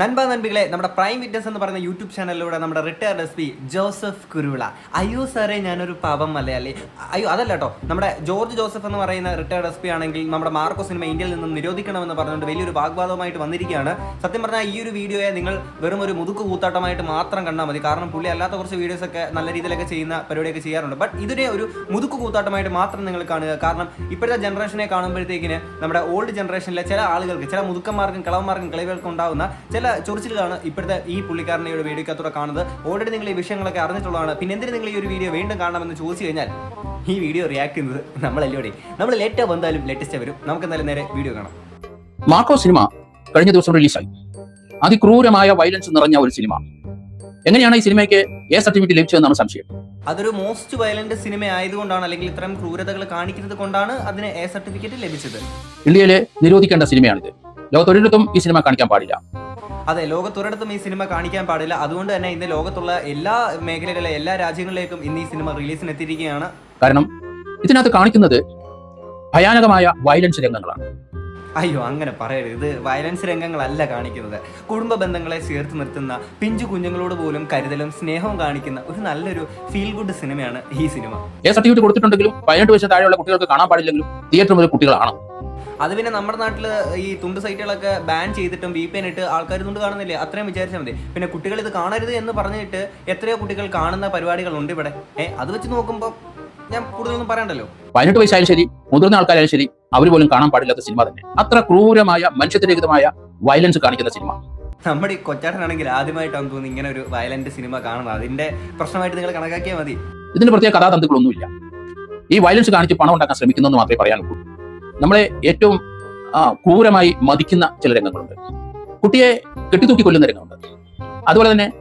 നൻപ നൻപികളെ നമ്മുടെ prime witness എന്ന് പറയുന്ന യൂട്യൂബ് ചാനലിലൂടെ നമ്മുടെ retired S P Joseph Kuruvila. അയ്യോ സാറേ ഞാനൊരു പാപം മലയാളി. അയ്യോ അതല്ല കേട്ടോ. നമ്മുടെ ജോർജ് ജോസഫ് എന്ന് പറയുന്ന റിട്ടയർഡ് എസ് പി ആണെങ്കിൽ നമ്മുടെ മാർക്കോ സിനിമ ഇന്ത്യയിൽ നിന്നും നിരോധിക്കണമെന്ന് പറഞ്ഞുകൊണ്ട് വലിയൊരു വാഗ്വാദവുമായിട്ട് വന്നിരിക്കുകയാണ്. സത്യം പറഞ്ഞാൽ ഈ ഒരു വീഡിയോയെ നിങ്ങൾ വെറും ഒരു മുതുക്ക് കൂത്താട്ടമായിട്ട് മാത്രം കണ്ടാൽ മതി. കാരണം പുള്ളി അല്ലാത്ത കുറച്ച് വീഡിയോസ് ഒക്കെ നല്ല രീതിയിലൊക്കെ ചെയ്യുന്ന പരിപാടിയൊക്കെ ചെയ്യാറുണ്ട്. ബട്ട് ഇതിനെ ഒരു മുതുക്ക് കൂത്താട്ടമായിട്ട് മാത്രം നിങ്ങൾ കാണുക. കാരണം ഇപ്പോഴത്തെ ജനറേഷനെ കാണുമ്പോഴത്തേക്കിന് നമ്മുടെ ഓൾഡ് ജനറേഷനിലെ ചില ആളുകൾക്ക് ചില മുതുക്കന്മാർക്കും കിളവന്മാർക്കും കളികൾക്കും ഉണ്ടാവുന്ന ചില ചൊറിച്ചിലുകളാണ് ഇപ്പോഴത്തെ ഈ പുള്ളിക്കാരനെ ഒരു വീഡിയോക്കകത്തൂടെ കാണുന്നത്. ഓൾറെഡി നിങ്ങൾ ഈ വിഷയങ്ങളൊക്കെ അറിഞ്ഞിട്ടുള്ളതാണ്. പിന്നെ എന്തിനു നിങ്ങൾ ഈ ഒരു വീഡിയോ വീണ്ടും കാണണമെന്ന് ചോദിച്ചു കഴിഞ്ഞാൽ ഈ വീഡിയോ റിയാക്ട് ചെയ്യുന്നത് നമ്മളല്ലോടെ നമ്മൾ ലേറ്റാ വന്നാലും ലേറ്റസ്റ്റ് വരും. നമുക്ക് എന്തായാലും നേരെ വീഡിയോ കാണാം. മാർക്കോ സിനിമ കഴിഞ്ഞ ദിവസം റിലീസായി അതിക്രൂരമായ വയലൻസ് നിറഞ്ഞ ഒരു സിനിമ. എങ്ങനെയാണ് ഈ സിനിമയ്ക്ക് എ സർട്ടിഫിക്കറ്റ് ലഭിച്ചതെന്നാണ് സംശയം. അതൊരു മോസ്റ്റ് വയലന്റ് സിനിമ ആയതുകൊണ്ടാണ് അല്ലെങ്കിൽ ഇത്തരം ക്രൂരതകൾ കാണിക്കുന്നത് കൊണ്ടാണ് അതിന് എ സർട്ടിഫിക്കറ്റ് ലഭിച്ചത്. ഇന്ത്യയിലെ നിരോധിക്കേണ്ട സിനിമയാണിത്. ലോകത്തൊരിടത്തും ഈ സിനിമ കാണിക്കാൻ പാടില്ല. അതെ ലോകത്തൊരിടത്തും ഈ സിനിമ കാണിക്കാൻ പാടില്ല. അതുകൊണ്ട് തന്നെ ഇന്ന് ലോകത്തുള്ള എല്ലാ മേഖലകളിലെ എല്ലാ രാജ്യങ്ങളിലേക്കും ഇന്ന് ഈ സിനിമ റിലീസിന് എത്തിയിരിക്കുകയാണ് കാരണം ഇതിനകത്ത് കാണിക്കുന്നത് ഭയാനകമായ വയലൻസ് രംഗങ്ങളാണ്. അയ്യോ അങ്ങനെ പറയരുത്. ഇത് വയലൻസ് രംഗങ്ങളല്ല കാണിക്കുന്നത്. കുടുംബ ബന്ധങ്ങളെ ചേർത്ത് നിർത്തുന്ന പിഞ്ചു കുഞ്ഞുങ്ങളോട് പോലും കരുതലും സ്നേഹവും കാണിക്കുന്ന ഒരു നല്ലൊരു ഫീൽ ഗുഡ് സിനിമയാണ് ഈ സിനിമ. സർട്ടിഫിക്കറ്റ് കൊടുത്തിട്ടുണ്ടെങ്കിലും പതിനെട്ട് വയസ്സ് താഴെയുള്ള കുട്ടികൾക്ക് കാണാൻ പാടില്ലെങ്കിലും തിയേറ്റർ മുതൽ കുട്ടികളാണ്. അത് പിന്നെ നമ്മുടെ നാട്ടിൽ ഈ തുണ്ട് സൈറ്റുകളൊക്കെ ബാൻ ചെയ്തിട്ടും വി പി ഇട്ട് ആൾക്കാർ തുണ്ട് കാണുന്നില്ലേ? അത്രയും വിചാരിച്ചാൽ മതി. പിന്നെ കുട്ടികൾ ഇത് കാണരുത് എന്ന് പറഞ്ഞിട്ട് എത്രയോ കുട്ടികൾ കാണുന്ന പരിപാടികളുണ്ട് ഇവിടെ. ഏ അത് വെച്ച് നോക്കുമ്പോൾ ഞാൻ കൂടുതലൊന്നും പറയണ്ടല്ലോ. പതിനെട്ട് വയസ്സായാലും ശരി മുതിർന്ന ആൾക്കാരായാലും ശരി അവർ പോലും കാണാൻ പാടില്ലാത്ത സിനിമ തന്നെ. അത്ര ക്രൂരമായ മനുഷ്യത്തിരഹിതമായ വയലൻസ് കാണിക്കുന്ന സിനിമ. നമ്മുടെ ഈ കൊച്ചാട്ടനാണെങ്കിൽ ആദ്യമായിട്ടാണ് തോന്നുന്നു ഇങ്ങനെ ഒരു വയലന്റ് സിനിമ കാണുന്നത്. അതിന്റെ പ്രശ്നമായിട്ട് നിങ്ങൾ കണക്കാക്കിയാൽ മതി. ഇതിന് പ്രത്യേക കഥാതന്തുക്കളൊന്നുമില്ല. ഈ വയലൻസ് കാണിച്ച് പണം ഉണ്ടാക്കാൻ ശ്രമിക്കുന്നതെന്ന് മാത്രമേ പറയാനുള്ളൂ. നമ്മളെ ഏറ്റവും ക്രൂരമായി മതിക്കുന്ന ചില രംഗങ്ങളുണ്ട്. കുട്ടിയെ കെട്ടിത്തൂക്കി കൊല്ലുന്ന രംഗമുണ്ട്. അതുപോലെ തന്നെ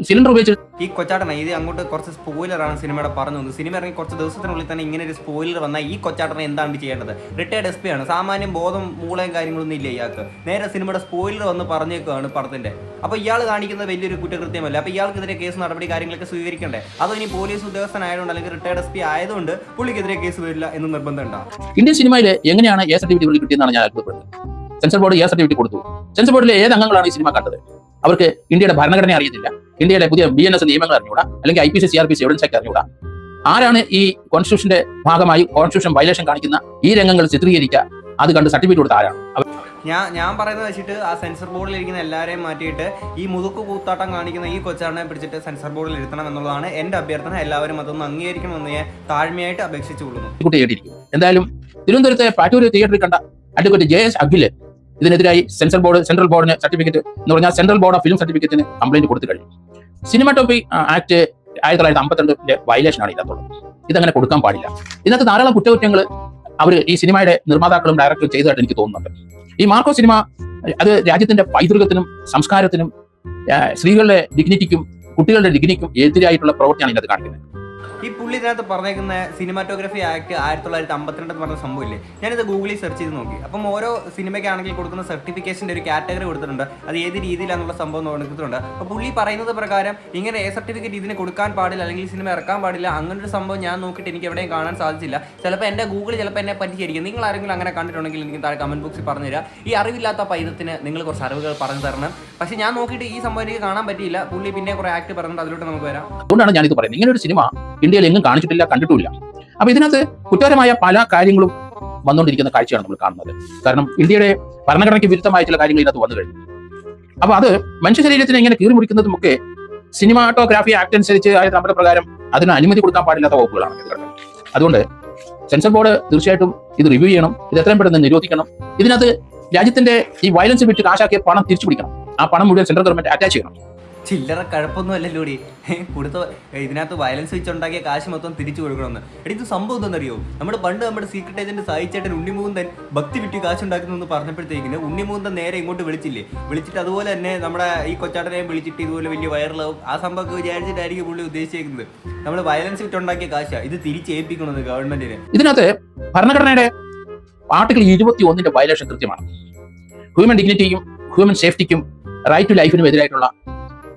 സിലിണ്ടർ ഉപയോഗിച്ച് ഈ കൊച്ചാട്ടന ഇത് അങ്ങോട്ട് കുറച്ച് സ്പോയിലറാണ് സിനിമയുടെ പറഞ്ഞു വന്നത്. സിനിമ ഇറങ്ങി കുറച്ച് ദിവസത്തിനുള്ളിൽ തന്നെ ഇങ്ങനെ ഒരു സ്പോയിലർ വന്നാൽ ഈ കൊച്ചാട്ടനെ എന്താണ് ചെയ്യേണ്ടത്? റിട്ടയർഡ് എസ് പി ആണ്. സാമാന്യം ബോധം മൂളയും കാര്യങ്ങളൊന്നും ഇല്ല ഇയാൾക്ക്. നേരെ സിനിമയുടെ സ്പോയിലർ വന്ന് പറഞ്ഞേക്കുവാണ് പടത്തിന്റെ. അപ്പൊ ഇയാൾ കാണിക്കുന്നത് വലിയൊരു കുറ്റകൃത്യമല്ല? അപ്പൊ ഇയാൾക്കെതിരെ കേസ് നടപടി കാര്യങ്ങളൊക്കെ സ്വീകരിക്കണ്ടേ? അതോ ഇനി പോലീസ് ഉദ്യോഗസ്ഥനായതുകൊണ്ട് അല്ലെങ്കിൽ റിട്ടയർഡ് എസ് പി ആയതുകൊണ്ട് പുള്ളിക്കെതിരെ കേസ് വരില്ല എന്ന് നിർബന്ധം ഇന്ത്യൻ സിനിമയിൽ എങ്ങനെയാണ് എ സർട്ടിഫിക്കറ്റ് കിട്ടിയെന്നാണ് ഞാൻ അത്ഭുതപ്പെടുന്നത്. സെൻസർ ബോർഡ് എ സർട്ടിഫിക്കറ്റ് കൊടുത്തു. സെൻസർ ബോർഡിലെ ഏത് അംഗങ്ങളാണ് ഈ സിനിമ കണ്ടത്? അവർക്ക് ഇന്ത്യയുടെ ഭരണഘടന അറിയത്തില്ല. ഇന്ത്യയുടെ പുതിയ ബി എൻ എസ് നിയമങ്ങൾ അറിഞ്ഞുകൂടാ? അല്ലെങ്കിൽ I P C C R P C evidence act അറിഞ്ഞൂടാ ആരാണ് ഈ കോൺസ്റ്റിറ്റ്യൂഷന്റെ ഭാഗമായി കോൺസ്റ്റിറ്റ്യൂഷൻ വയലേഷൻ കാണിക്കുന്ന ഈ രംഗങ്ങൾ ചിത്രീകരിക്കുക? അത് കണ്ട് സർട്ടിഫിക്കറ്റ് കൊടുത്ത ആരാണ്? ഞാൻ ഞാൻ പറയുന്നത് വെച്ചിട്ട് ആ സെൻസർ ബോർഡിൽ ഇരിക്കുന്ന എല്ലാവരെയും മാറ്റിയിട്ട് ഈ മുതുക്ക് കൂത്താട്ടം കാണിക്കുന്ന ഈ കൊച്ചാടിനെ പിടിച്ചിട്ട് സെൻസർ ബോർഡിൽ ഇരുത്തണം എന്നുള്ളതാണ് എന്റെ അഭ്യർത്ഥന. എല്ലാവരും അതൊന്ന് അംഗീകരിക്കണമെന്ന് ഞാൻ താഴ്മയായിട്ട് അപേക്ഷിച്ചു കൊള്ളുന്നു എന്തായാലും തിരുവനന്തപുരത്തെ പാറ്റൂർ തിയേറ്ററിൽ കണ്ട അഡ്വക്കേറ്റ് ജെ എസ് അഖിൽ ഇതിനെതിരായി സെൻട്രൽ ബോർഡ് സെൻട്രൽ ബോർഡിന് സർട്ടിഫിക്കറ്റ് എന്ന് പറഞ്ഞാൽ സെൻട്രൽ ബോർഡ് ഓഫ് ഫിലിം സർട്ടിഫിക്കറ്റിന് കംപ്ലൈന്റ് കൊടുത്തു കഴിഞ്ഞു. സിനിമാറ്റോപ്പി ആക്ട് ആയിരത്തി തൊള്ളായിരത്തി അമ്പത്തിരണ്ടിന്റെ ആണ് ഇതിനകത്തുള്ളത്. ഇതങ്ങനെ കൊടുക്കാൻ പാടില്ല. ഇതിനകത്ത് ധാരാളം കുറ്റകൃത്യങ്ങൾ അവർ ഈ സിനിമയുടെ നിർമ്മാതാക്കളും ഡയറക്ടറും ചെയ്തതായിട്ട് എനിക്ക് തോന്നുന്നുണ്ട്. ഈ മാർക്കോ സിനിമ അത് രാജ്യത്തിന്റെ പൈതൃകത്തിനും സംസ്കാരത്തിനും സ്ത്രീകളുടെ ഡിഗ്നിറ്റിക്കും കുട്ടികളുടെ ഡിഗ്നിക്കും എതിരായിട്ടുള്ള പ്രവൃത്തിയാണ് ഇതിനകത്ത് കാണിക്കുന്നത്. ഈ പുള്ളി ഇതിനകത്ത് പറഞ്ഞേക്കുന്ന സിനിമാറ്റോഗ്രഫി ആക്ട് ആയിരത്തി തൊള്ളായിരത്തി അമ്പത്തിരണ്ട് പറഞ്ഞ സംഭവമില്ലേ? ഞാനിത് ഗൂഗിളിൽ സെർച്ച് ചെയ്ത് നോക്കി. അപ്പം ഓരോ സിനിമയ്ക്കാണെങ്കിൽ കൊടുക്കുന്ന സർട്ടിഫിക്കേഷന്റെ ഒരു കാറ്റഗറി കൊടുത്തിട്ടുണ്ട്. അത് ഏത് രീതിയിലാണെന്നുള്ള സംഭവം കൊടുത്തിട്ടുണ്ട് അപ്പോൾ പുള്ളി പറയുന്നത് പ്രകാരം ഇങ്ങനെ എ സർട്ടിഫിക്കറ്റ് ഇതിന് കൊടുക്കാൻ പാടില്ല അല്ലെങ്കിൽ സിനിമ ഇറക്കാൻ പാടില്ല അങ്ങനെ ഒരു സംഭവം ഞാൻ നോക്കിയിട്ട് എനിക്ക് എവിടെയും കാണാൻ സാധിച്ചില്ല. ചിലപ്പോൾ എന്റെ ഗൂഗിൾ ചിലപ്പോൾ എന്നെ പറ്റിയിരിക്കും. നിങ്ങൾ ആരെങ്കിലും അങ്ങനെ കണ്ടിട്ടുണ്ടെങ്കിൽ എനിക്ക് താഴെ കമന്റ് ബോക്സിൽ പറഞ്ഞു തരാം ഈ അറിവില്ലാത്ത പൈതത്തിന് നിങ്ങൾ കുറച്ച് അറിവുകൾ പറഞ്ഞു തരണം. പക്ഷേ ഞാൻ നോക്കിയിട്ട് ഈ സംഭവം എനിക്ക് കാണാൻ പറ്റിയില്ല. പുള്ളി പിന്നെ കുറേ ആക്ട് പറഞ്ഞിട്ട് അതിലോട്ട് നമുക്ക് വരാം. അതുകൊണ്ടാണ് ഞാനിത് പറയുന്നത്. ഇങ്ങനെ ഒരു സിനിമ ഇന്ത്യയിൽ എങ്ങും കാണിച്ചിട്ടില്ല കണ്ടിട്ടില്ല അപ്പൊ ഇതിനകത്ത് കുറ്റകരമായ പല കാര്യങ്ങളും വന്നുകൊണ്ടിരിക്കുന്ന കാഴ്ചയാണ് നമ്മൾ കാണുന്നത്. കാരണം ഇന്ത്യയുടെ ഭരണഘടനയ്ക്ക് വിരുദ്ധമായ ചില കാര്യങ്ങൾ ഇതിനകത്ത് വന്നു കഴിഞ്ഞു. അപ്പൊ അത് മനുഷ്യ ശരീരത്തിന് ഇങ്ങനെ കീറി മുറിക്കുന്നതും ഒക്കെ സിനിമാറ്റോഗ്രാഫി ആക്ട് അനുസരിച്ച് ആയിരത്തി നമ്മുടെ പ്രകാരം അതിന് അനുമതി കൊടുക്കാൻ പാടില്ലാത്ത വകുപ്പുകളാണ് അതുകൊണ്ട് സെൻസർ ബോർഡ് തീർച്ചയായിട്ടും ഇത് റിവ്യൂ ചെയ്യണം ഇത് എത്രയും പെട്ടെന്ന് നിരോധിക്കണം. ഇതിനകത്ത് രാജ്യത്തിന്റെ ഈ വയലൻസ് വിറ്റ് കാശാക്കിയ പണം തിരിച്ചു പിടിക്കണം ആ പണം മുഴുവൻ സെൻട്രൽ ഗവൺമെന്റ് അറ്റാച്ച് ചെയ്യണം. ചില്ലറ കഴപ്പൊന്നും അല്ലല്ലോടി കൊടുത്ത ഇതിനകത്ത് വയലൻസ് വെച്ചുണ്ടാക്കിയ കാശ് മൊത്തം തിരിച്ചു കൊടുക്കണമെന്ന്. എടി ഇത് സംഭവം എന്താണെന്നറിയോ? നമ്മുടെ പണ്ട് നമ്മുടെ സീക്രട്ട് ഏജന്റ് സായിച്ചേട്ടൻ ഉണ്ണിമൂന്തൻ ഭക്തി വിറ്റ് കാശ് ഉണ്ടാക്കുന്നു എന്ന് പറഞ്ഞപ്പോഴത്തേക്കിന് ഉണ്ണിമൂന്തൻ നേരെ ഇങ്ങോട്ട് വിളിച്ചില്ലേ? വിളിച്ചിട്ട് അതുപോലെ തന്നെ നമ്മുടെ ഈ കൊച്ചാട്ടനെയും വിളിച്ചിട്ട് ഇതുപോലെ വലിയ വൈറലാവും ആ സംഭവമൊക്കെ വിചാരിച്ചിട്ടായിരിക്കും പുള്ളി ഉദ്ദേശിച്ചേക്കുന്നത്. നമ്മൾ വയലൻസ് വിറ്റുണ്ടാക്കിയ കാശാ. ഇത് തിരിച്ചേൽപ്പിക്കണമെന്ന് ഗവൺമെന്റിന്. ഇതിനകത്ത് ഭരണഘടനയുടെ ആർട്ടിക്കിൾ ഇരുപത്തി ഒന്നിന്റെ വയലേഷൻ കൃത്യമാണ് ഹ്യൂമൻ ഡിഗ്നിറ്റിയും ഹ്യൂമൻ സേഫ്റ്റിക്കും റൈറ്റ് ടു ലൈഫിനും എതിരായിട്ടുള്ള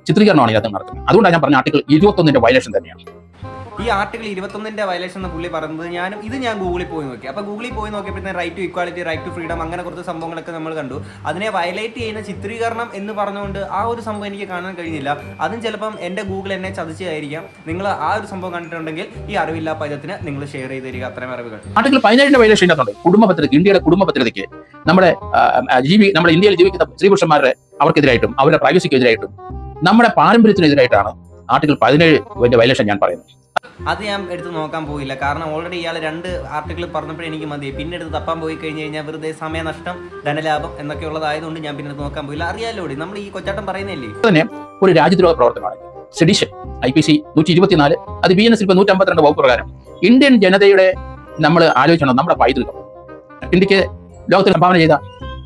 ചിത്രീകരണമാണ് ഇതിനകത്ത് നടക്കുന്നത്. അതുകൊണ്ടാണ് ഞാൻ പറഞ്ഞ ആർട്ടിക്കിൾ ഇരുപത്തി ഒന്നിന്റെ വയലേഷൻ തന്നെയാണ്. ഈ ആർട്ടിക്കിൾ ഇരുപത്തൊന്നിന്റെ വയലേഷൻ എന്ന് പുള്ളി പറയുന്നത് ഞാനും ഇത് ഞാൻ ഗൂഗിളിൽ പോയി നോക്കി. അപ്പോൾ ഗൂഗിളിൽ പോയി നോക്കിയപ്പോഴത്തെ right to equality right to freedom അങ്ങനെ കുറച്ച് സംഭവങ്ങളൊക്കെ നമ്മൾ കണ്ടു. അതിനെ വയലേറ്റ് ചെയ്യുന്ന ചിത്രീകരണം എന്ന് പറഞ്ഞുകൊണ്ട് ആ ഒരു സംഭവം എനിക്ക് കാണാൻ കഴിഞ്ഞില്ല. അതും ചിലപ്പം എന്റെ ഗൂഗിൾ എന്നെ ചതിച്ചായിരിക്കാം നിങ്ങൾ ആ ഒരു സംഭവം കണ്ടിട്ടുണ്ടെങ്കിൽ ഈ അറിവില്ലാ പൈതത്തിന് നിങ്ങൾ ഷെയർ ചെയ്ത് തരിക. അത്രയും അറിവുകൾ. ആർട്ടിക്കിൾ പതിനേഴിന്റെ വയലേഷൻ കുടുംബ പത്രിക ഇന്ത്യയുടെ കുടുംബ പത്രികയ്ക്ക് നമ്മുടെ ജീവി നമ്മുടെ ഇന്ത്യയിൽ ജീവിക്കുന്ന സ്ത്രീ പുരുഷന്മാരുടെ അവർക്കെതിരായിട്ടും അവരുടെ പ്രൈവസിക്ക് എതിരായിട്ടും നമ്മുടെ പാരമ്പര്യത്തിനെതിരായിട്ടാണ് ആർട്ടിക്കിൾ പതിനേഴ് വയലേഷൻ ഞാൻ പറയുന്നത്. അത് ഞാൻ എടുത്ത് നോക്കാൻ പോയില്ല. കാരണം ഓൾറെഡി ഇയാൾ രണ്ട് ആർട്ടിക്കിൾ പറഞ്ഞപ്പോഴേ എനിക്ക് മതി. പിന്നെ എടുത്ത് തപ്പാൻ പോയി കഴിഞ്ഞ് കഴിഞ്ഞാൽ വെറുതെ സമയനഷ്ടം ധനലാഭം എന്നൊക്കെ ഉള്ളതായതുകൊണ്ട് ഞാൻ പിന്നെ നോക്കാൻ പോയില്ല. അറിയാലോ നമ്മൾ ഈ കൊച്ചാട്ടം പറയുന്നില്ലേ തന്നെ ഒരു രാജ്യദ്രോഹ പ്രവർത്തനമാണ്. സെഡിഷൻ ഐ പി സി നൂറ്റി ഇരുപത്തിനാല് അത് ബി എൻ എസ് ഇപ്പൊ നൂറ്റമ്പത്തിരണ്ട് വകുപ്പ് പ്രകാരം ഇന്ത്യൻ ജനതയുടെ നമ്മൾ ആലോചിക്കണം നമ്മുടെ പൈതൃകം. ഇന്ത്യയ്ക്ക് ലോകത്തിൽ സംഭാവന ചെയ്ത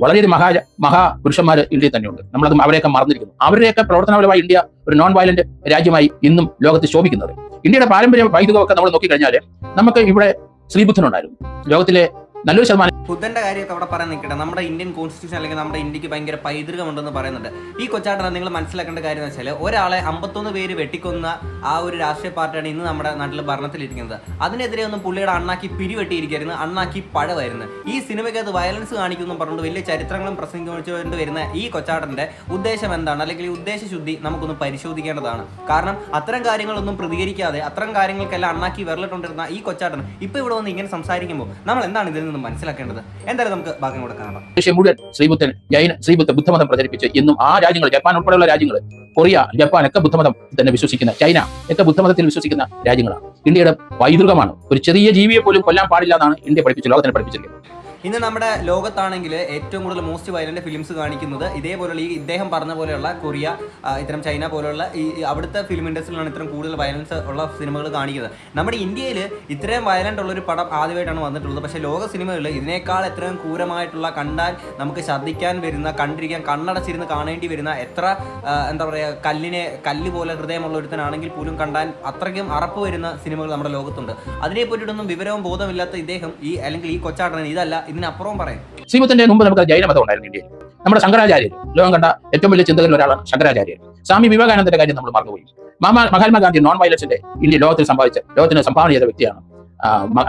വളരെയധികം മഹാ മഹാപുരുഷന്മാർ ഇന്ത്യയിൽ തന്നെയുണ്ട്. നമ്മളത് അവരെയൊക്കെ മറന്നിരിക്കുന്നു. അവരുടെയൊക്കെ പ്രവർത്തനപരമായി ഇന്ത്യ ഒരു നോൺ വയലന്റ് രാജ്യമായി ഇന്നും ലോകത്ത് ശോഭിക്കുന്നത്. ഇന്ത്യയുടെ പാരമ്പര്യ വൈദ്യുതമൊക്കെ നമ്മൾ നോക്കിക്കഴിഞ്ഞാൽ നമുക്ക് ഇവിടെ ശ്രീബുദ്ധനുണ്ടായിരുന്നു ലോകത്തിലെ നല്ലൊരു ശതമാനം ബുദ്ധന്റെ കാര്യമൊക്കെ അവിടെ പറയാൻ നിൽക്കട്ടെ. നമ്മുടെ ഇന്ത്യൻ കോൺസ്റ്റിറ്റ്യൂഷൻ അല്ലെങ്കിൽ നമ്മുടെ ഇന്ത്യയ്ക്ക് ഭയങ്കര പൈതൃകമുണ്ടെന്ന് പറയുന്നുണ്ട്. ഈ കൊച്ചാട്ടനെ നിങ്ങൾ മനസ്സിലാക്കേണ്ട കാര്യം എന്ന് വെച്ചാൽ ഒരാളെ അമ്പത്തൊന്ന് പേര് വെട്ടിക്കൊന്ന ആ ഒരു രാഷ്ട്രീയ പാർട്ടിയാണ് ഇന്ന് നമ്മുടെ നാട്ടിൽ ഭരണത്തിലിരിക്കുന്നത്. അതിനെതിരെ ഒന്നും പുള്ളിയുടെ അണ്ണാക്കി പിരിവെട്ടിയിരിക്കുന്നു അണ്ണാക്കി പഴമായിരുന്നു ഈ സിനിമയ്ക്കകത്ത് വയലൻസ് കാണിക്കുന്നു പറഞ്ഞുകൊണ്ട് വലിയ ചരിത്രങ്ങളും പ്രസംഗിച്ചുകൊണ്ട് വരുന്ന ഈ കൊച്ചാട്ടന്റെ ഉദ്ദേശം എന്താണ്? അല്ലെങ്കിൽ ഈ ഉദ്ദേശശുദ്ധി നമുക്കൊന്ന് പരിശോധിക്കേണ്ടതാണ്. കാരണം അത്തരം കാര്യങ്ങളൊന്നും പ്രതികരിക്കാതെ അത്തരം കാര്യങ്ങൾക്കെല്ലാം അണ്ണാക്കി വിരലിട്ടുണ്ടിരുന്ന ഈ കൊച്ചാട്ടൻ ഇപ്പൊ ഇവിടെ വന്ന് ഇങ്ങനെ സംസാരിക്കുമ്പോൾ നമ്മൾ എന്താണ് ഇതിൽ നിന്ന് മനസ്സിലാക്കേണ്ടത്. എന്തായാലും നമുക്ക് ഭാഗം കൂടെ കാണാം. പക്ഷേ മുഴുവൻ ശ്രീബുദ്ധൻ ജൈന ശ്രീബുദ്ധ ബുദ്ധമതം പ്രചരിപ്പിച്ച് ഇന്നും ആ രാജ്യങ്ങൾ ജപ്പാൻ ഉൾപ്പെടെയുള്ള രാജ്യങ്ങൾ കൊറിയ ജപ്പാൻ ഒക്കെ ബുദ്ധമതം തന്നെ വിശ്വസിക്കുന്ന ചൈന ഒക്കെ ബുദ്ധമതത്തിൽ വിശ്വസിക്കുന്ന രാജ്യങ്ങളാണ്. ഇന്ത്യയുടെ പൈതൃകമാണ്. ഒരു ചെറിയ ജീവിയെ പോലും കൊല്ലാൻ പാടില്ല എന്നാണ് ഇന്ത്യ പഠിപ്പിച്ചത് ലോകത്തിനെ പഠിപ്പിച്ചിരിക്കുന്നത്. ഇന്ന് നമ്മുടെ ലോകത്താണെങ്കിൽ ഏറ്റവും കൂടുതൽ മോസ്റ്റ് വയലന്റ് ഫിലിംസ് കാണിക്കുന്നത് ഇതേപോലുള്ള ഈ ഇദ്ദേഹം പറഞ്ഞ പോലെയുള്ള കൊറിയ ഇത്തരം ചൈന പോലെയുള്ള ഈ അവിടുത്തെ ഫിലിം ഇൻഡസ്ട്രിയിലാണ് ഇത്തരം കൂടുതൽ വയലൻസ് ഉള്ള സിനിമകൾ കാണിക്കുന്നത്. നമ്മുടെ ഇന്ത്യയിൽ ഇത്രയും ഉള്ള ഒരു പടം ആദ്യമായിട്ടാണ് വന്നിട്ടുള്ളത്. പക്ഷേ ലോക സിനിമകളിൽ ഇതിനേക്കാൾ എത്രയും ക്രൂരമായിട്ടുള്ള കണ്ടാൽ നമുക്ക് ശ്രദ്ധിക്കാൻ വരുന്ന കണ്ടിരിക്കാൻ കണ്ണടച്ചിരുന്ന് കാണേണ്ടി വരുന്ന എത്ര എന്താ പറയുക കല്ലിനെ കല്ല് പോലെ ഹൃദയമുള്ള ഒരുത്തനാണെങ്കിൽ പോലും കണ്ടാൽ അത്രയ്ക്കും അറപ്പ് വരുന്ന സിനിമകൾ നമ്മുടെ ലോകത്തുണ്ട്. അതിനെ പറ്റിയിട്ടൊന്നും വിവരവും ബോധമില്ലാത്ത ഇദ്ദേഹം ഈ അല്ലെങ്കിൽ ഈ കൊച്ചാട്ടൻ ഇതല്ല ഇതിനപ്പുറവും പറയാം. ശ്രീമുത്തിന്റെ മുമ്പ് നമുക്ക് ജൈനമതം ഉണ്ടായിരുന്നു ഇന്ത്യയിൽ. നമ്മുടെ ശങ്കരാചാര്യർ ലോകം കണ്ട ഏറ്റവും വലിയ ചിന്തകളിൽ ഒരാളാണ് ശങ്കരാചാര്യർ. സ്വാമി വിവേകാനന്ദന്റെ കാര്യം നമ്മൾ മറന്നുപോയി. മഹാത്മാഗാന്ധി നോൺ വയലൻസിന്റെ ഇന്ത്യ ലോകത്തിൽ സംഭാവിച്ച ലോകത്തിന് സംഭാവന ചെയ്ത വ്യക്തിയാണ്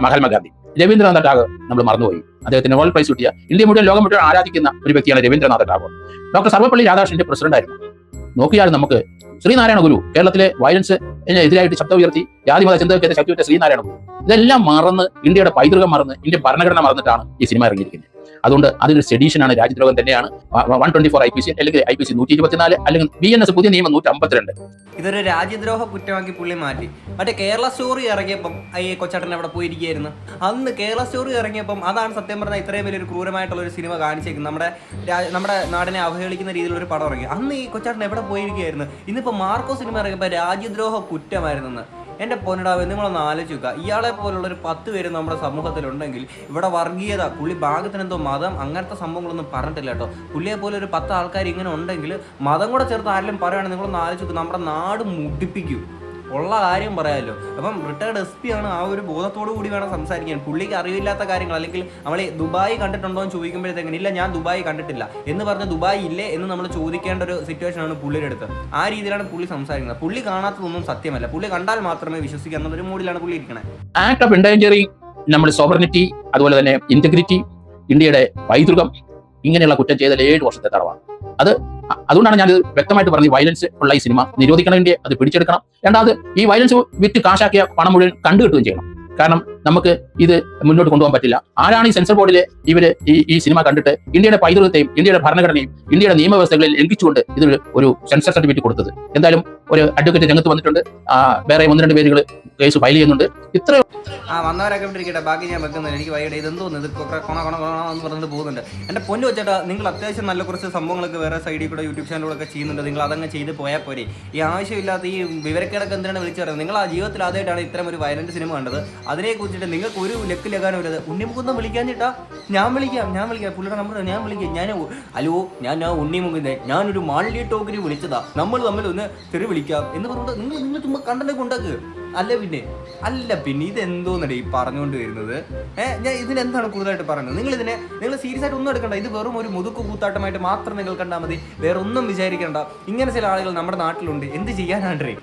മഹാത്മാഗാന്ധി രവീന്ദ്രനാഥ് ടാഗോർ നമ്മൾ മറന്നുപോയി. അദ്ദേഹത്തിന് നോബൽ പ്രൈസ് കിട്ടിയ ഇന്ത്യ മുഴുവൻ ലോകം മുഴുവൻ ആരാധിക്കുന്ന ഒരു വ്യക്തിയാണ് രവീന്ദ്രനാഥ് ടാഗോർ. ഡോക്ടർ സർവപ്പള്ളി രാധാകൃഷ്ണന്റെ പ്രസിഡന്റ് ആയിരുന്നു നോക്കിയാൽ നമുക്ക് ശ്രീനാരായണ ഗുരു കേരളത്തിലെ വയലൻസ് എതിരായിട്ട് ശബ്ദം ഉയർത്തി ജാതിമത ചിന്തകൾക്കെതിരെ ശക്തിവിറ്റ ശ്രീനാരായണ ഗുരു. ഇതെല്ലാം മറന്ന് ഇന്ത്യയുടെ പൈതൃകം മറന്ന് ഇന്ത്യൻ ഭരണഘടന മറന്നിട്ടാണ് ഈ സിനിമ ഇറങ്ങിയിരിക്കുന്നത്. അതുകൊണ്ട് അതൊരു ആണ് രാജ്യദ്രോഹം തന്നെയാണ്. One twenty four I P C അല്ലെങ്കിൽ ഐ പി സി നൂറ്റി ഇരുപത്തിനാല് അല്ലെങ്കിൽ ബി എൻ എസ് പുതിയ നിയമം നൂറ്റി അമ്പത്തിരണ്ട് ഇതൊരു രാജ്യദ്രോഹ കുറ്റമാക്കി പുള്ളി മാറ്റി. മറ്റേ കേരള സ്റ്റോറി ഇറങ്ങിയപ്പം ഈ കൊച്ചാട്ടൻ അവിടെ പോയിരിക്കുകയായിരുന്നു. അന്ന് കേരള സ്റ്റോറി ഇറങ്ങിയപ്പം അതാണ് സത്യം പറഞ്ഞാൽ ഇത്രയും വലിയൊരു ക്രൂരമായിട്ടുള്ള ഒരു സിനിമ കാണിച്ചേക്കുന്നത്. നമ്മുടെ നമ്മുടെ നാടിനെ അവഹേളിക്കുന്ന രീതിയിലുള്ള ഒരു പടം ഇറങ്ങി. അന്ന് ഈ കൊച്ചാട്ടൻ എവിടെ പോയിരിക്കുകയായിരുന്നു? ഇന്നിപ്പോൾ മാർക്കോ സിനിമ ഇറങ്ങിയപ്പോൾ രാജ്യദ്രോഹ കുറ്റമായിരുന്നെന്ന്. എന്റെ പൊന്നിടാവ് നിങ്ങളൊന്ന് ആലോചിക്കുക. ഇയാളെ പോലുള്ള ഒരു പത്ത് പേര് നമ്മുടെ സമൂഹത്തിലുണ്ടെങ്കിൽ ഇവിടെ വർഗീയത പുള്ളി ഭാഗത്തിന് എന്തോ മതം അങ്ങനത്തെ സംഭവങ്ങളൊന്നും പറഞ്ഞിട്ടില്ല കേട്ടോ. പുള്ളിയെ പോലെ ഒരു പത്ത് ആൾക്കാർ ഇങ്ങനെ ഉണ്ടെങ്കിൽ മതം കൂടെ ചേർത്ത് ആരെങ്കിലും പറയുകയാണെങ്കിൽ നിങ്ങളൊന്ന് ആലോചിക്കുക നമ്മുടെ നാട് മുടിപ്പിക്കും. ഉള്ള കാര്യം പറയാമല്ലോ അപ്പം റിട്ടയർഡ് എസ് പി ആണ് ആ ഒരു ബോധത്തോടു കൂടി വേണം സംസാരിക്കാൻ. പുള്ളിക്ക് അറിവില്ലാത്ത കാര്യങ്ങൾ അല്ലെങ്കിൽ നമ്മൾ ദുബായി കണ്ടിട്ടുണ്ടോ എന്ന് ചോദിക്കുമ്പോഴത്തേക്കും ഇല്ല ഞാൻ ദുബായ് കണ്ടിട്ടില്ല. എന്ന് പറഞ്ഞ് ദുബായ് ഇല്ലേ എന്ന് നമ്മൾ ചോദിക്കേണ്ട ഒരു സിറ്റുവേഷൻ ആണ് പുള്ളിയുടെ അടുത്ത്. ആ രീതിയിലാണ് പുള്ളി സംസാരിക്കുന്നത്. പുള്ളി കാണാത്തതൊന്നും സത്യമല്ല. പുള്ളി കണ്ടാൽ മാത്രമേ വിശ്വസിക്കാൻ ഒരു മൂഡിലാണ് പുള്ളി ഇരിക്കുന്നത് ആക്ട് ഓഫ് നമ്മുടെ അതുപോലെ തന്നെ ഇന്റഗ്രിറ്റി ഇന്ത്യയുടെ പൈതൃകം ഇങ്ങനെയുള്ള കുറ്റം ചെയ്താൽ ഏഴ് വർഷത്തെ തടവാണ്. അത് അതുകൊണ്ടാണ് ഞാൻ വ്യക്തമായിട്ട് പറഞ്ഞത് വയലൻസ് ഉള്ള ഈ സിനിമ നിരോധിക്കണം ഇന്ത്യ അത് പിടിച്ചെടുക്കണം. രണ്ടാമത് ഈ വയലൻസ് വിറ്റ് കാശാക്കിയ പണം മുഴുവൻ കണ്ടുകിട്ടുകയും ചെയ്യണം. കാരണം നമുക്ക് ഇത് മുന്നോട്ട് കൊണ്ടുപോകാൻ പറ്റില്ല. ആരാണ് ഈ സെൻസർ ബോർഡിലെ ഇവർ ഈ ഈ സിനിമ കണ്ടിട്ട് ഇന്ത്യയുടെ പൈതൃകത്തെയും ഇന്ത്യയുടെ ഭരണഘടനയും ഇന്ത്യയുടെ നിയമവ്യവസ്ഥകളിൽ ലംഘിച്ചുകൊണ്ട് ഇതിന് ഒരു സെൻസർ സർട്ടിഫിക്കറ്റ് കൊടുത്തത്? എന്തായാലും ഒരു അഡ്വക്കേറ്റ് രംഗത്ത് വന്നിട്ടുണ്ട്. വേറെ ഒന്ന് രണ്ട് പേരുകൾ കേസ് ഫയൽ ചെയ്യുന്നുണ്ട്. ഇത്ര ആ വന്നവരൊക്കെ ഇരിക്കട്ടെ ബാക്കി ഞാൻ വെക്കുന്നില്ല. എനിക്ക് വൈകിട്ട് ഇതെന്തോന്ന് ഇത് കൊണ കൊണ കൊണ എന്ന് പറഞ്ഞിട്ട് പോകുന്നുണ്ട്. എന്റെ പൊന്നു വെച്ചേട്ടാ നിങ്ങൾ അത്യാവശ്യം നല്ല കുറച്ച് സംഭവങ്ങളൊക്കെ വേറെ സൈഡിൽ കൂടെ യൂട്യൂബ് ചാനലുകളൊക്കെ ചെയ്യുന്നുണ്ട്. നിങ്ങൾ അതങ്ങ് ചെയ്ത് പോയാൽ പോരെ. ഈ ആവശ്യമില്ലാത്ത ഈ വിവരക്കേടൊക്കെ എന്തിനാണ് വിളിച്ചു പറയുന്നത് നിങ്ങൾ ആ ജീവിതത്തിൽ ആദ്യമായിട്ടാണ് ഇത്തരം ഒരു വയലന്റ് സിനിമ കണ്ടത്. അതിനെ കുറിച്ചിട്ട് നിങ്ങൾക്ക് ഒരു ലക്ക് വരാതെ വരുന്നത് വിളിക്കാൻ ചേട്ടാ. ഞാൻ വിളിക്കാം ഞാൻ വിളിക്കാം. പുള്ളിയുടെ നമ്പർ ഞാൻ വിളിക്കാം. ഞാൻ ഹലോ ഞാൻ ഞാൻ ഉണ്ണിമുക്കുന്നേ ഞാനൊരു മാളിലി ടോക്കിന് വിളിച്ചതാ. നമ്മൾ തമ്മിൽ ഒന്ന് തെറി വിളിക്കാം എന്ന് പറഞ്ഞിട്ട് നിങ്ങൾ നിങ്ങൾ ചുമ്മാ കണ്ടൊക്കെ ഉണ്ടാക്കുക അല്ല പിന്നെ അല്ല പിന്നെ ഇത് ഈ പറഞ്ഞുകൊണ്ട് വരുന്നത്? ഏഹ് ഞാൻ ഇതിനെന്താണ് കൂടുതലായിട്ട് പറയുന്നത്? നിങ്ങൾ ഇതിനെ നിങ്ങൾ സീരിയസ് ആയിട്ട് ഒന്നും എടുക്കണ്ട. ഇത് വെറും ഒരു മുതുക്ക് കൂത്താട്ടമായിട്ട് മാത്രം നിങ്ങൾ കണ്ടാൽ മതി. വേറെ ഒന്നും വിചാരിക്കണ്ട. ഇങ്ങനെ ചില ആളുകൾ നമ്മുടെ നാട്ടിലുണ്ട്. എന്ത് ചെയ്യാനാണ്ടേ